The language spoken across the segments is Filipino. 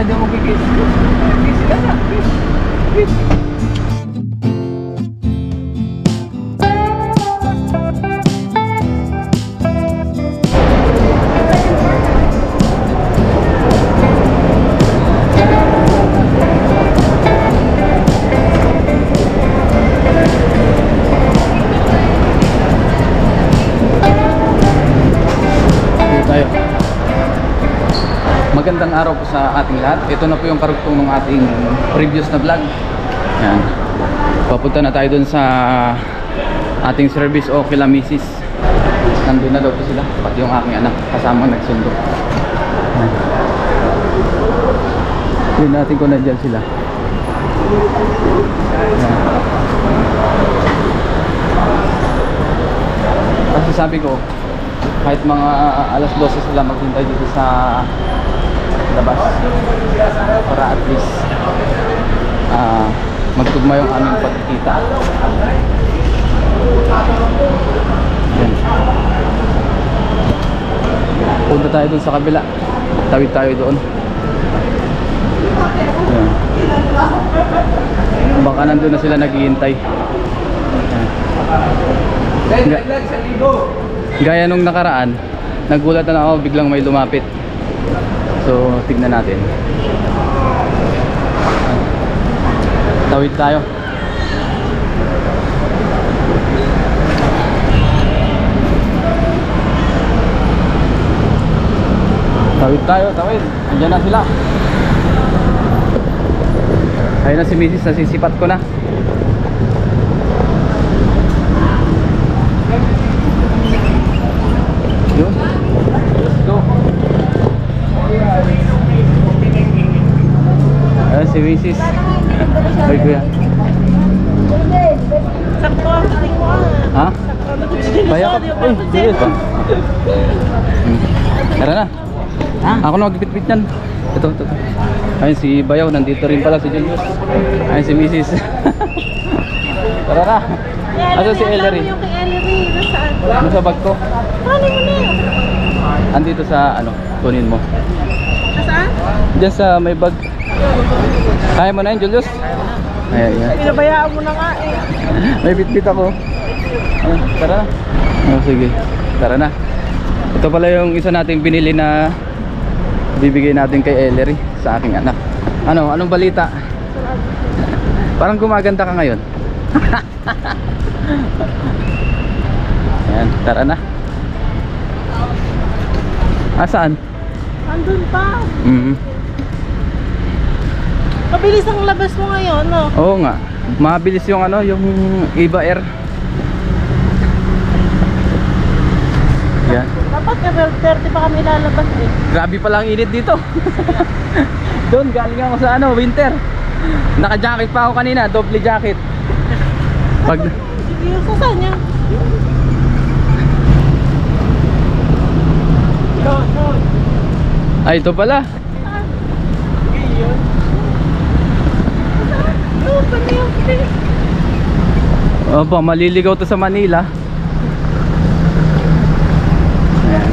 Dada, di mo kikis. Kiss. Kiss. Magandang araw po sa ating lahat. Ito na po yung karugtong ng ating previous na vlog. Yan. Papunta na tayo dun sa ating service o kila misis. Nandun na daw po sila. Pati yung aking anak kasama nagsundo. Yan. Yun natin kung nandyan sila. Yan. Kasi sabi ko, kahit mga alas 12 sila maghintay dito sa labas para at least ah, magtugma yung aming pagkikita Yan. punta tayo dun sa kabila tawid tayo doon Yan. baka nandun na sila naghihintay. Ga- Gaya nung nakaraan, nagulat na ako biglang may lumapit. So, tignan natin. Tawid tayo. Tawid tayo, tawid. Andiyan na sila. Ayun na si Mrs. Nasisipat ko na. Yun. Let's go. Ayan si Mrs. Ay, kuya. Sakto. Ha? Baya ka. Uy, bilis ba? Hmm. Tara na. Ha? Ako na magpitpit yan. Ito, ito. Ayun si Bayaw, nandito rin pala si Julius. Ayun si Mrs. Tara na. Asa si Ellery? Yung kay Ellery, nasaan? Nasa bag ko. Paano mo na yun? Andito sa ano, kunin mo. Nasaan? Diyan sa may bag. Kaya mo na yun, Julius? Ayan, ayan. Pinabayaan mo na nga eh. May bitbit ako. Ayun, tara na. Oh, sige. Tara na. Ito pala yung isa nating binili na bibigay natin kay Ellery sa aking anak. Ano? Anong balita? Parang gumaganda ka ngayon. Ayan, tara na. Asaan? Andun pa. Mm Mabilis ang labas mo ngayon, no? Oo nga. Mabilis yung ano, yung Iba Air. Yan. Dapat ka 30 pa kami lalabas eh. Grabe pala ang init dito. Doon, galing ako sa ano, winter. Naka-jacket pa ako kanina, double jacket. Pag sa saan niya? Ay, ito pala. Oo, pati yung Opo, maliligaw to sa Manila. Ayan.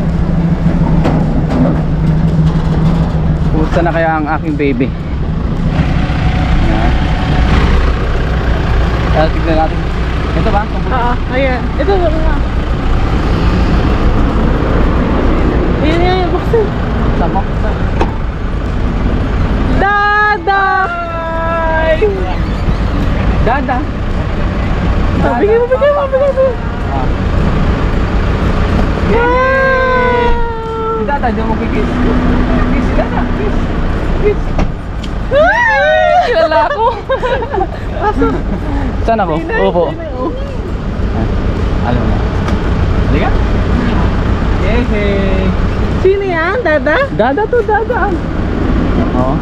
Kumusta na kaya ang aking baby? Ayan. Tignan natin. Ito ba? Oo, ayan. Ito, nga. Ayan, ayan, yung buksan. Mo? Dada! Dada. Bigyan mo, bigyan mo, bigyan mo. Ah. Si Dada, di mo kikis. Kiss si Dada. Kiss. Kiss. Ah! Kilala ako. Pasok. Saan ako? Opo. oh. Alam mo na. Halika. Hey, hey. Sino yan, Dada? Dada to, dada. Oo.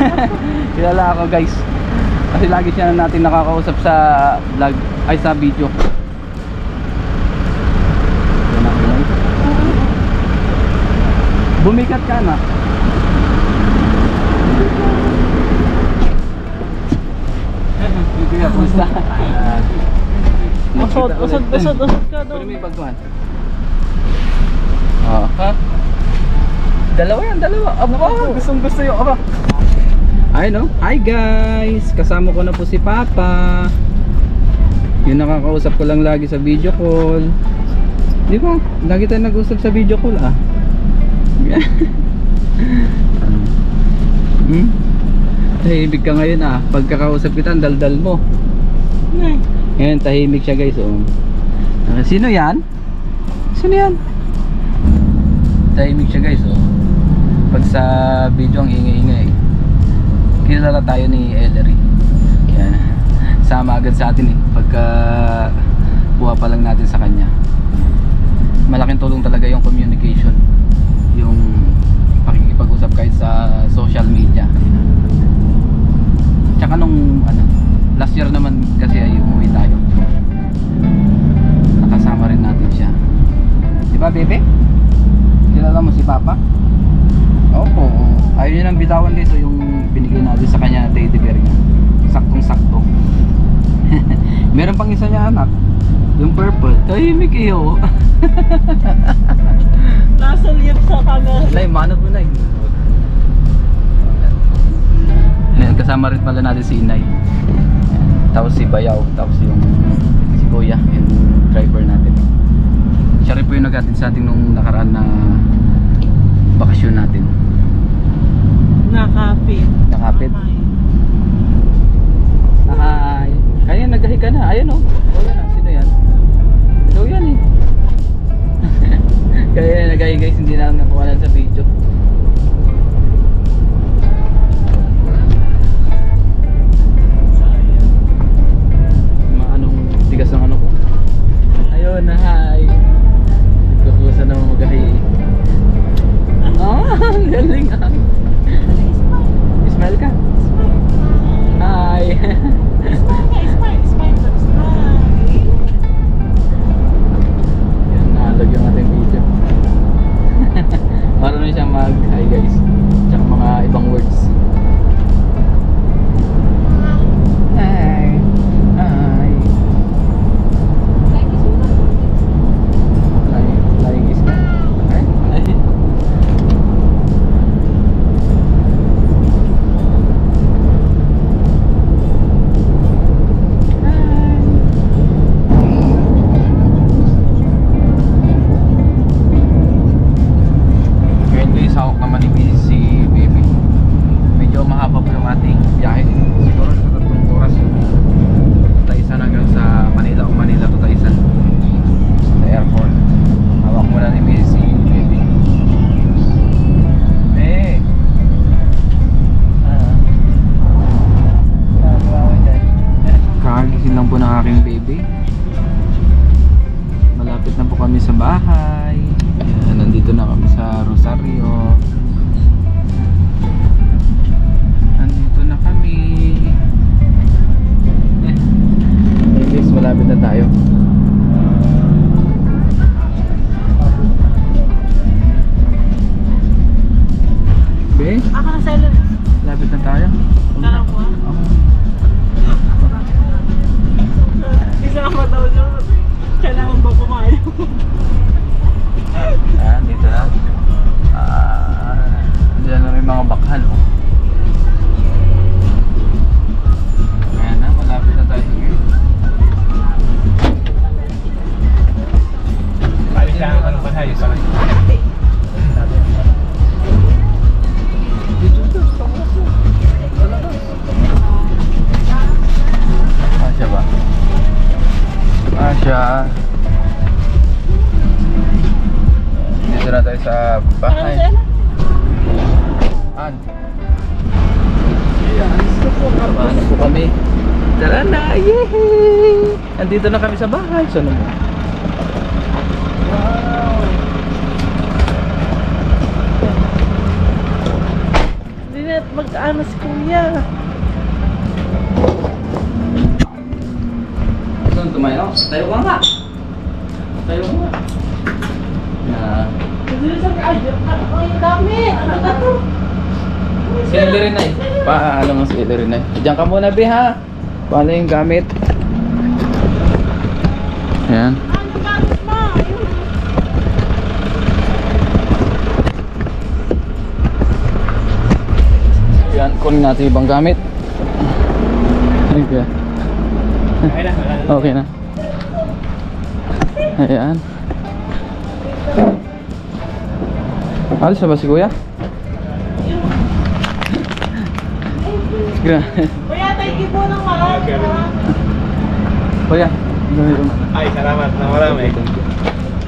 Kilala ako guys. Kasi lagi siya natin nakakausap sa vlog, ay sa video. Bumikat ka na. Pusta. Usod, usod, usod, usod ka Pwede doon. mo yung bagtuhan. Oo. Ha? Dalawa yan, dalawa. Aba, gustong gusto yung aba. Ay no? Hi guys! Kasama ko na po si Papa. Yung nakakausap ko lang lagi sa video call. Di ba? Lagi tayo nag-usap sa video call ah. hmm? Tahimik ka ngayon ah. Pagkakausap kita, ang daldal mo. Ngayon, tahimik siya guys oh. Ah, Sino yan? Sino yan? Tahimik siya guys oh. Pag sa video ang ingay-ingay. Kilala tayo ni Ellery. Yan. Sama agad sa atin eh. Pagka buha pa lang natin sa kanya. Malaking tulong talaga yung communication. Yung pakikipag-usap kahit sa social media. Tsaka nung ano, last year naman kasi ay umuwi tayo. Nakasama rin natin siya. Di ba, bebe? Kilala mo si Papa? Opo. Ayaw niya nang bitawan dito yung binigay natin sa kanya na teddy bear niya. Saktong sakto. Meron pang isa niya anak. Yung purple. Tahimik iyo. Nasa liyap sa camera. Nay, manot mo na Ayan, kasama rin pala natin si Inay. Tapos si Bayaw. Tapos yung si Kuya, yung driver natin. Siya rin po yung nag sa atin nung nakaraan na bakasyon natin. Nakapit. Nakapit. Hi. Kaya nagahi ka na. Ayan oh. Oh yan oh. Sino yan? Ikaw yan eh. Kaya nagahi guys. Hindi na nakuha sa video. Maanong tigas ng ano ko. Ayun na. Kukusa naman magahi. Ah, ang galing ah. Smile ka. Hi. aking baby. Malapit na po kami sa bahay. Ayan, nandito na kami sa Rosario. Nandito na kami. Eh, guys, malapit na tayo. Be, Ako na silent. malapit na tayo. Na Yehey! Andito na kami sa bahay. Saan mo? Wow! Hindi na mag-ano si kuya. Saan tumayo? Tayo ka nga! Tayo ka nga! Yeah. Hindi na sa kaadyo. Ano yung gamit? Ano ka to? Si Elerinay. Paano mo si Elerinay? Diyan ka muna, Be, ha? Paano yung gamit? Ayan. Ayun. Kunin natin ibang gamit. Okay. Okay na. Ayan. Alis na ba si kuya? Kuya, thank you po ng ha? Kuya. Ay, salamat na marami.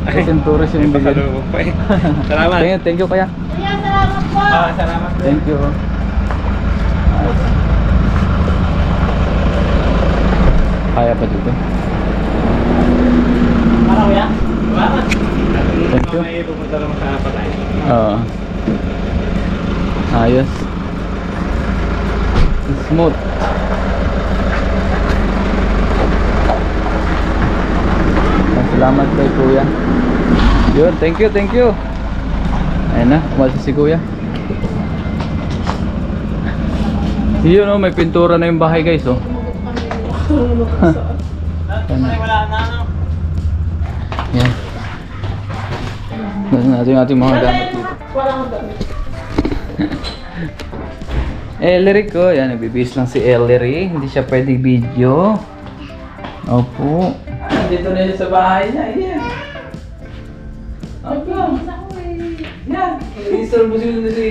Ay, Centuris yung bigay. Pasalubong pa eh. Salamat. Thank you, thank you kuya. Kuya, salamat po. Ah, salamat. Thank you. Kaya pa dito. Para kuya? Salamat. Thank you. Mamaya pupunta lang sa patay. Oo. Ayos. Smooth. Salamat kay kuya. Yun, thank you, thank you. Ayun na, umalis si kuya. Yun oh, may pintura na yung bahay guys oh. Yan. Nasa natin yung ating mga gamit dito. Wala akong damit. Ellery ko, yan, nagbibis lang si Ellery. Hindi siya pwede video. Opo. Dito na sa bahay niya, yan. Opo. Yan. Istorbo sila si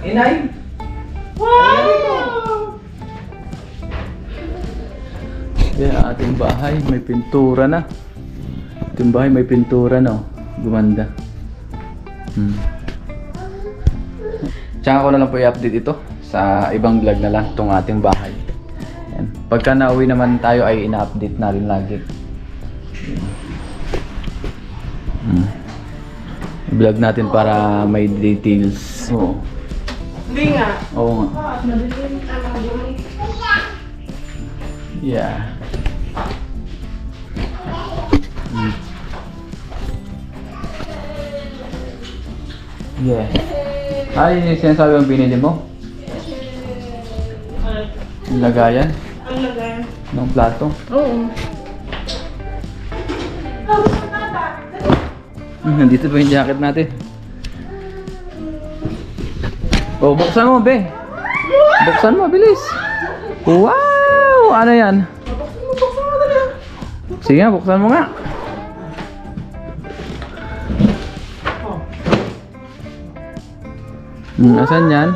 Inay. Wow! Yan, ating bahay, may pintura na. Ating bahay, may pintura na. oh. Gumanda. Hmm. Tsaka ko na lang po i-update ito sa ibang vlog na lang itong ating bahay. Yan. Pagka nauwi naman tayo ay ina-update na rin lagi. I-vlog natin para may details. Oo. Hindi nga. Oo nga. Yeah. Mm. Yeah. Ay, yung sinasabi ang binili mo? Yung lagayan Ang lagay. ng plato. Oo. Nandito ba yung jacket natin? Oh, buksan mo, be. Buksan mo, bilis. Wow! Ano yan? Sige buksan mo nga. Hmm, asan yan?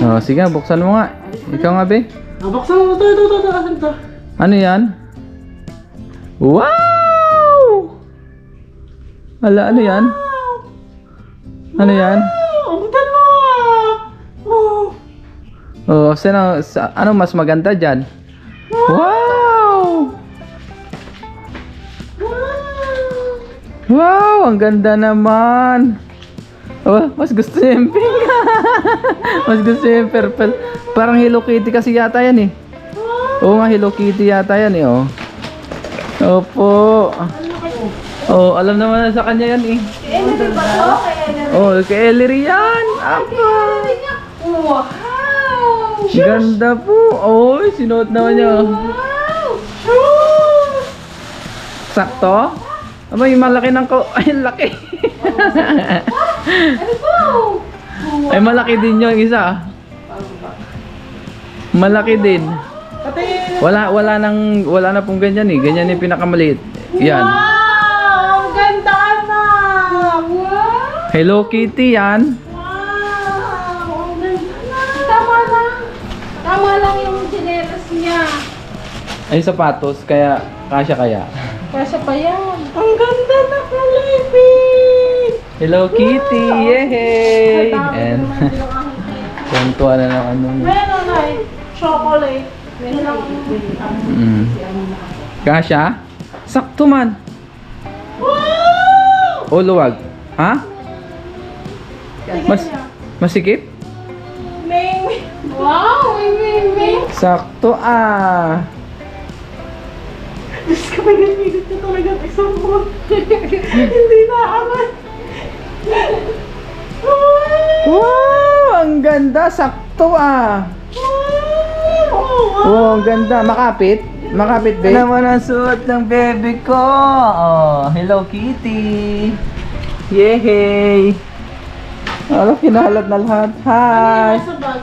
Oh, sige buksan mo nga. Ikaw nga, be. Buksan mo. Ito, ito, ito. Asan? Ano yan? Wow! Ala, ano yan? Ano yan? Ang ganda! Oh. Oh, sino, sa, ano mas maganda dyan? Wow! Wow, ang ganda naman. Oh, mas gusto niya yung pink. mas gusto niya yung purple. Parang Hello Kitty kasi yata yan eh. Oo nga, Hello Kitty yata yan eh, oh. Opo. Oh, alam naman na sa kanya yan eh. Oh, kay Ellery yan. Ako. Wow! Ganda po. Oh, sinuot naman niya. oh. Wow! Sakto? Aba, yung malaki ng ko. Ay, laki. Ano po? Ay, malaki din yung isa. Malaki din. Wala, wala nang, wala na pong ganyan eh. Ganyan yung pinakamaliit. Yan. Wow! Ang ganda na! Wow! Hello Kitty yan. Wow! Ang ganda na! Tama lang. Tama lang yung chinelas niya. Ay, sapatos. Kaya, kasya kaya. Kasya pa yan. Ang ganda na pink! Hello Kitty! Yay! And, tuntua na ng ano. Meron na eh. Chocolate. Meron lang. Mm. Kasya? Sakto man. Wow! O luwag? Ha? Mas, masikip? Ming! Wow! May ming ming! Sakto ah. Diyos ko, may nagpilit ka talaga isang mo. Hindi na aman. Wow! Wow! Ang ganda! Sakto ah. Wow! Oh, ang ganda. Makapit? Makapit, babe? Ano naman ang suot ng bebe ko? Oh, Hello Kitty. Yay! Alam, kinalat na lahat. Hi! Bag.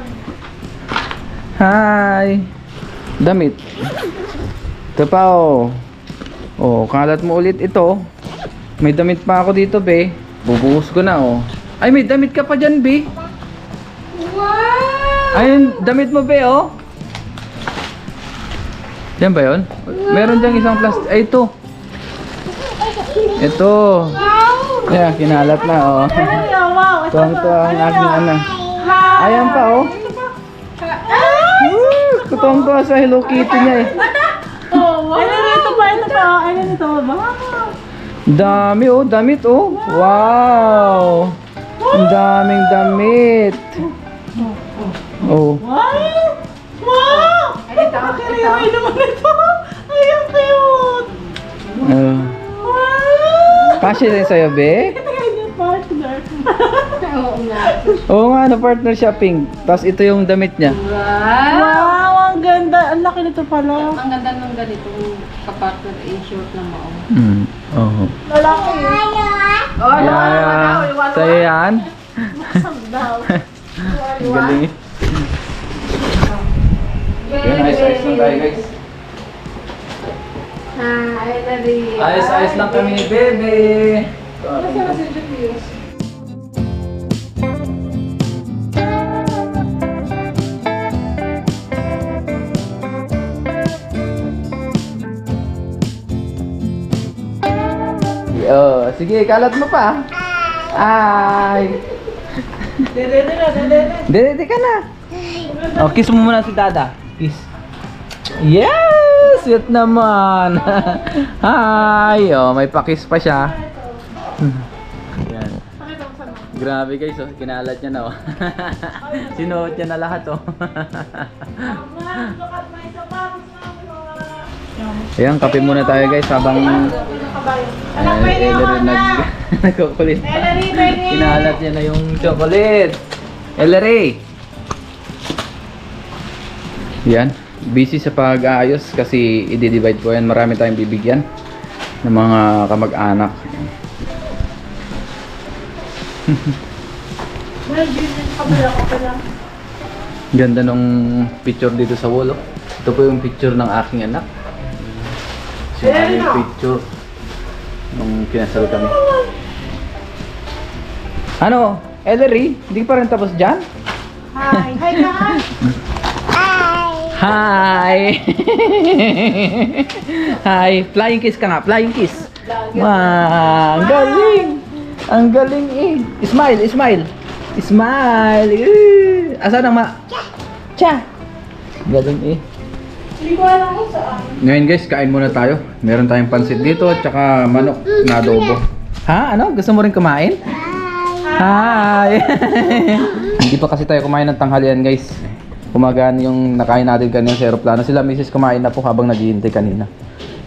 Hi! Damit. Ito pa oh. Oh, kalat mo ulit ito. May damit pa ako dito, be. Bubuhos ko na oh. Ay, may damit ka pa dyan, be. Wow! Ayun, damit mo, be, oh. Yan ba yun? Meron dyan isang plastic. Ay, ito. Ito. Wow! Ayan, kinalat na, oh. Ay, oh, wow! Ito Tuwang tuwa ang aking ano. Hi! Ayan pa, oh. Ay! Woo! Tuwang tuwa sa Hello Kitty niya, eh. Oh, wow! Ay, ito pa, ito pa. Ay, ito pa. Wow! Dami, oh. Damit, oh. Wow! Ang daming damit. Oh. Wow! Wow! Ito. naman ito. Ay, ang cute! Uh, Kasya din sa'yo, be? Partner. Oo nga. Oo nga, na partner shopping. Tapos ito yung damit niya. Wow! Wow, ang ganda. Ang laki nito pala. Ang ganda ng ganitong kapatid in short na mao. Mm. Oh. Lalaki. Oh, Yeah. Sa'yo yan? Masam daw. Ang galing eh. Yan, ayos-ayos lang tayo guys. Hi, Daddy. Ayos-ayos lang kami ni Bebe. Oh, sige, kalat mo pa. Ay. Dede na, dede na. Dede ka na. Oh, kiss mo muna si Dada. Kiss. Yes! Sweet naman. Hi! Oh, may pakis pa siya. Yan. Grabe guys, oh. kinalat niya na oh. Sinuot niya na lahat oh. Ayan, kape muna tayo guys habang ay, Ellery nag nagkukulit. Kinalat niya na yung chocolate. Ellery! Yan. Busy sa pag-aayos kasi i-divide ko yan. Marami tayong bibigyan ng mga kamag-anak. Ganda nung picture dito sa wall. oh. Ito po yung picture ng aking anak. Siya yung picture nung kinasal kami. Ano? Ellery, hindi pa rin tapos dyan? Hi! Hi ka! Hi! Hi! Flying kiss ka nga, flying kiss. Wow, ang galing! Ang galing eh. Smile, smile. Smile. Eh. Asan ang ma... Cha! Galing eh. Hindi ko alam kung saan. Ngayon guys, kain muna tayo. Meron tayong pansit dito at saka manok na adobo. Ha? Ano? Gusto mo rin kumain? Hi! Hindi pa kasi tayo kumain ng tanghalian guys. Kumagaan yung nakain natin kanina sa aeroplano. Sila misis kumain na po habang naghihintay kanina.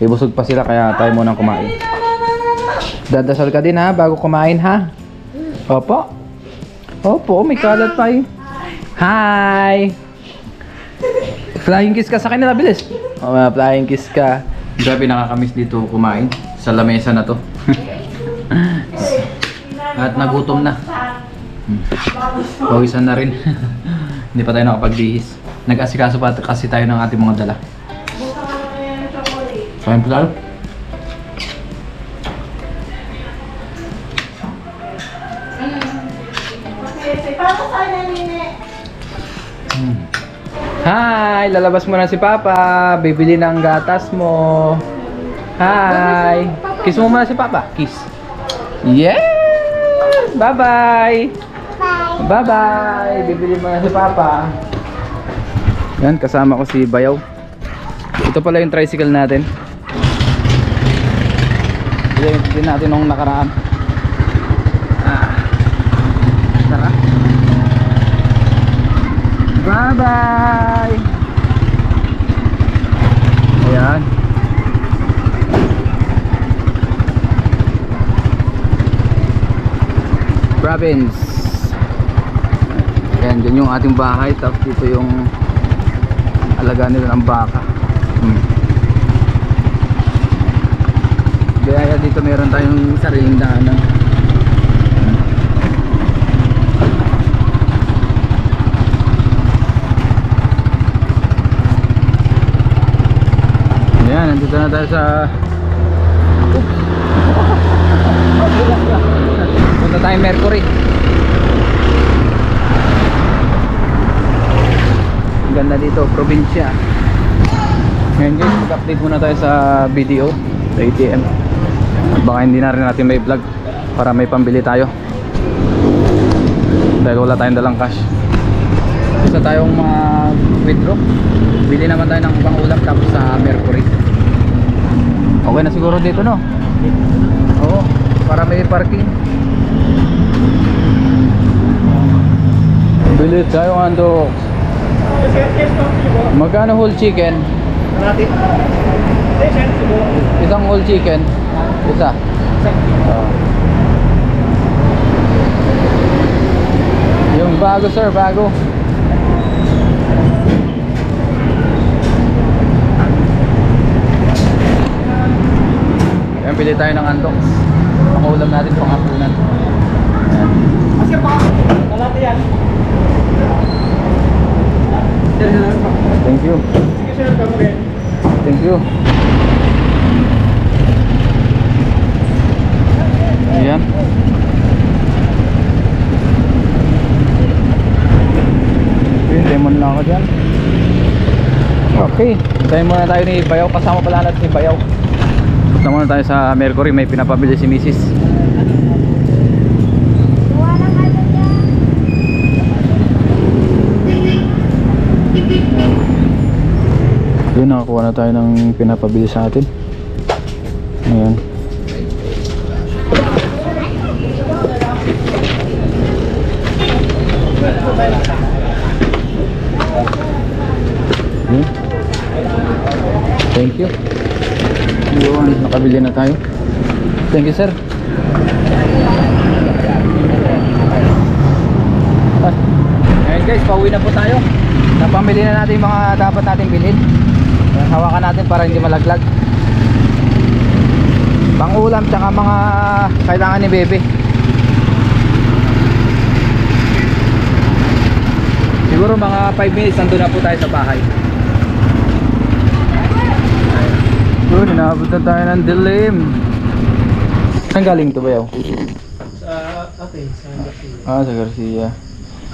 Ibusog pa sila kaya tayo munang kumain. Dadasal ka din ha bago kumain ha? Opo. Opo, may kalat pa eh. Hi! Flying kiss ka sa na bilis. Oh, mga flying kiss ka. Grabe nakakamiss dito kumain sa lamesa na to. At nagutom na. Hmm. Pawisan na rin. Hindi pa tayo nakapagbihis. Nag-asikaso pa kasi tayo ng ating mga dala. Kain po tayo. Nini? Hi! Lalabas mo na si Papa. Bibili ng gatas mo. Hi! Kiss mo muna si Papa. Kiss. Yes! Bye-bye! Bye-bye! Bibili mo na si Papa. Yan, kasama ko si Bayaw. Ito pala yung tricycle natin. Ito din natin nung nakaraan. Ah. Tara. Bye-bye! Ayan. Province. Ayan, dyan yung ating bahay. Tapos dito yung alaga nila ng baka. Hmm. Kaya dito meron tayong sariling daanan. Ayan, nandito na tayo sa... Oops! Punta tayo Mercury. Ganda dito, probinsya. Ngayon guys, mag-update muna tayo sa BDO, sa ATM. At baka hindi na rin natin may vlog para may pambili tayo. Dahil wala tayong dalang cash. Gusto tayong mag-withdraw. Bili naman tayo ng pangulam tapos sa Mercury. Okay na siguro dito no? Oo, para may parking. Bili tayo ando. Magkano whole chicken? Isang whole chicken. Isa. Oo. Yung bago sir, bago. Ayan, pili tayo ng andox. Pangulam natin pang hapunan. Ayan. Thank you. Thank you. Ayan. Okay, demon lang ako dyan. Okay, tayo muna tayo ni Bayaw. Kasama pala natin si Bayaw. Punta muna tayo sa Mercury. May pinapabili si Mrs. Nakakuha na tayo ng pinapabili sa atin. Ayan. Yun. Thank you. Yun, nakabili na tayo. Thank you, sir. Ah, guys, pauwi na po tayo. Napamili na natin yung mga dapat natin bilhin. Hawakan natin para hindi malaglag. Pangulam tsaka mga kailangan ni Bebe. Siguro mga 5 minutes nandun na po tayo sa bahay. Yun, inaabot na tayo ng dilim. Saan galing to ba yaw? Sa atin, sa Ah, sa Garcia.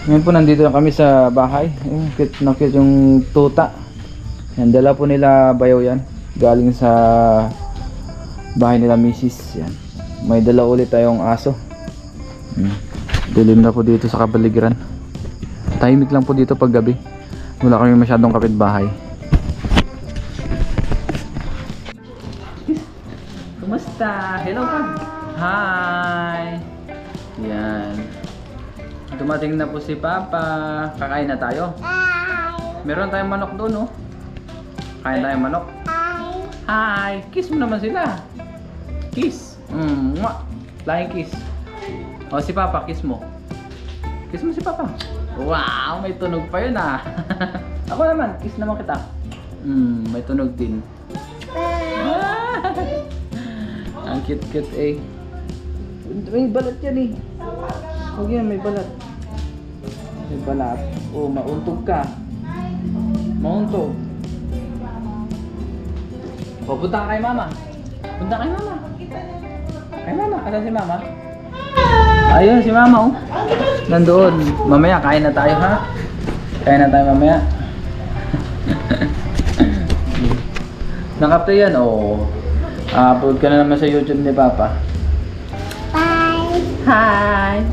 Ngayon po nandito na kami sa bahay. Yung cute na cute yung tuta. Yan, dala po nila bayaw yan. Galing sa bahay nila misis. Yan. May dala ulit tayong aso. Hmm. Dilim na po dito sa kabaligiran. Tahimik lang po dito pag gabi. Wala kami masyadong kapitbahay. Kumusta? Hello pa. Hi. Yan. Dumating na po si Papa. Kakain na tayo. Meron tayong manok doon, oh. Kain tayong manok. Hi. Kiss mo naman sila. Kiss. Mm, mwah. Flying kiss. O si Papa, kiss mo. Kiss mo si Papa. Wow, may tunog pa yun ah. Ako naman, kiss naman kita. Mm, may tunog din. Ang cute-cute eh. May balat yan eh. Huwag yan, may balat. May balat. Oh, mauntog ka. Mauntog. O, punta ka kay mama. Punta kay mama. Kay mama. Asan si mama? Ayun, si mama oh. Nandoon. Mamaya, kain na tayo ha. Kain na tayo mamaya. Nakapta yan, oh. upload ka na naman sa YouTube ni Papa. Bye. Hi!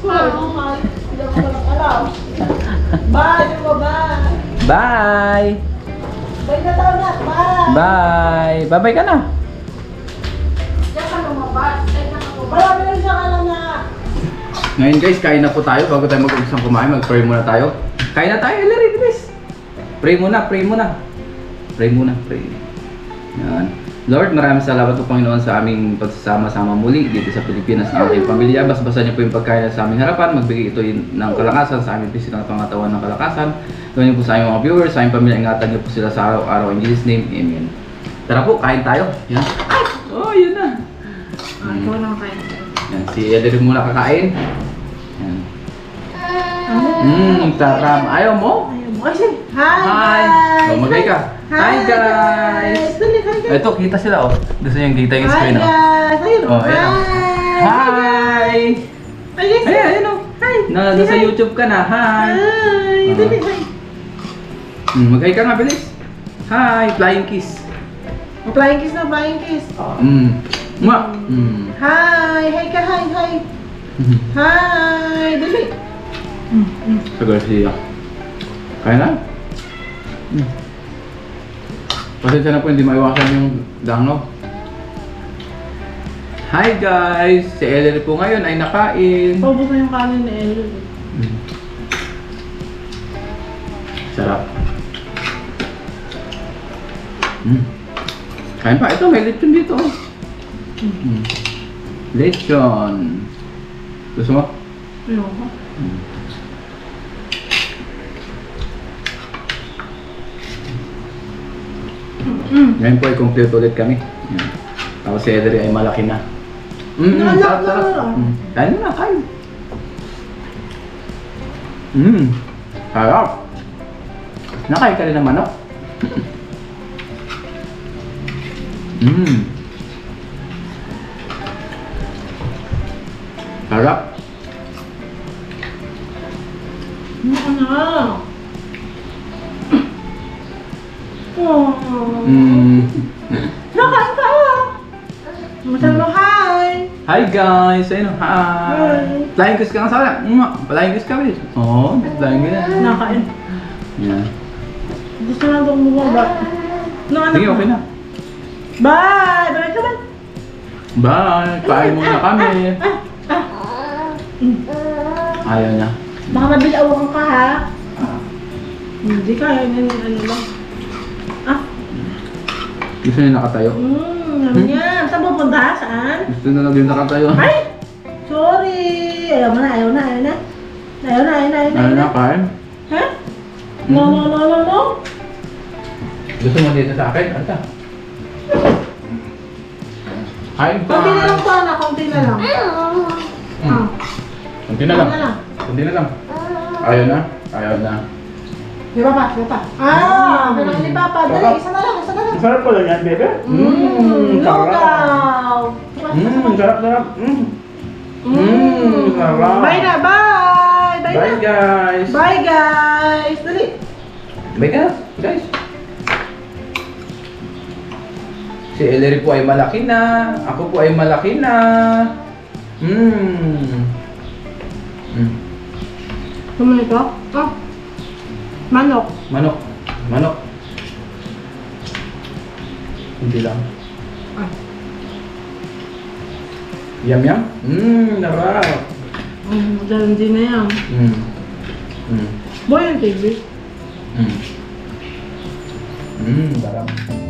Bye! Bye. Bye. Bye! Bye-bye ka na! Nakapo. Marami lang siya ka na. Ngayon guys, kain na po tayo. Bago tayo mag-umpisa kumain, mag-pray muna tayo. Kain na tayo, Hilary, bilis! Pray muna, pray muna. Pray muna, pray. Yan. Lord, maraming salamat po Panginoon sa aming pagsasama-sama muli dito sa Pilipinas ng ating pamilya. Basbasan niyo po yung pagkain sa aming harapan. Magbigay ito ng kalakasan sa aming pisikal na pangatawan ng kalakasan. Gawin niyo po sa aming mga viewers, sa aming pamilya. Ingatan niyo po sila sa araw-araw. In Jesus' name, Amen. Tara po, kain tayo. Yan. Oh, yun na. Ah, ikaw lang kain. Yan, si Eder muna kakain. Yan. Mmm, taram. Ayaw mo? Hi. Hi. Oh, magay ka. Hi guys! Dali, hi guys. Ito, kita sila oh. Gusto niyo kita yung Hi screen oh. guys. Ayun. Oh, ayan, oh. Hi. Hi! Hi guys. Ay, ayun oh. Hi. Na, Say nasa hi. YouTube ka na. Hi! Hi. Ah. Dali, hi. Mm, Mag-hi ka nga, bilis. Hi! Flying kiss. Oh, Flying kiss na, flying kiss. Mm. Mwah! Mm. Hi. Hi ka, hi, hi. Hi. Dali. Sa Garcia. Kaya na? Mm. Pasensya na po, hindi maiwasan yung dangog. Hi guys! Si Ellery po ngayon ay nakain. Paubos na yung kanin ni Ellen. Mm. Sarap. Mm. Kain pa. Ito, may lechon dito. Mm. Lechon. Gusto mo? Ayoko. Mm. Mm. Ngayon po ay complete ulit kami. Yan. Si Edri ay malaki na. Mm, mm, Nalak na lang. Mm. Kain na, kain. Mm. Sarap. Nakain ka rin ng manok. mm. Sarap. Ano na? Oh. Mm. Nakain ka! Na hi! Hi guys! Ayun, hi! Flying kiss ka nga sa akin. Mm, Flying kiss ka rin. Oo, oh, flying kiss. Nakain. Yan. Gusto na itong bumaba. No, anak Sige, okay na. Bye! Bye ka ba? Bye! Kain muna kami. Ah, ah. Ayaw niya. Baka mabilawan ka ha? Hindi kaya yan ano lang. Gusto niya nakatayo. mm, ano yan? Saan pupunta? Saan? Gusto na lang din nakatayo. Ay! Sorry! Ayaw mo na, ayaw na, ayaw na. Ayaw na, ayaw na, ayaw na. Ayaw na, kain. Ha? No, no, no, no, no. Gusto mo dito sa akin? Ata. Hi Konti na lang to, anak. Konti na lang. Ah. Kunti na lang. Konti na lang. Kunti na lang. Ayaw na. Ayaw na. Di ba pa? Di ba pa? Ah! Kailangan ni Papa. Dali, isa na lang, isa na lang. Sarap pala yan, bebe. Mmm, sarap. lugaw. Mmm, sarap, sarap. Mmm. Mmm, Mmm, sarap. Bye na, bye! Bye, Bye na. guys! Bye guys! Dali. Bye ka, guys. Si Ellery po ay malaki na. Ako po ay malaki na. Mmm. Mm. Kumain ito? Oh. Manok. Manok. Manok. Hindi lang. Ah. Yum yum. Mmm, narap. Mm, dahil hindi na yan. Mm. Mm. Boy yung TV. Mm. Mmm, sarap.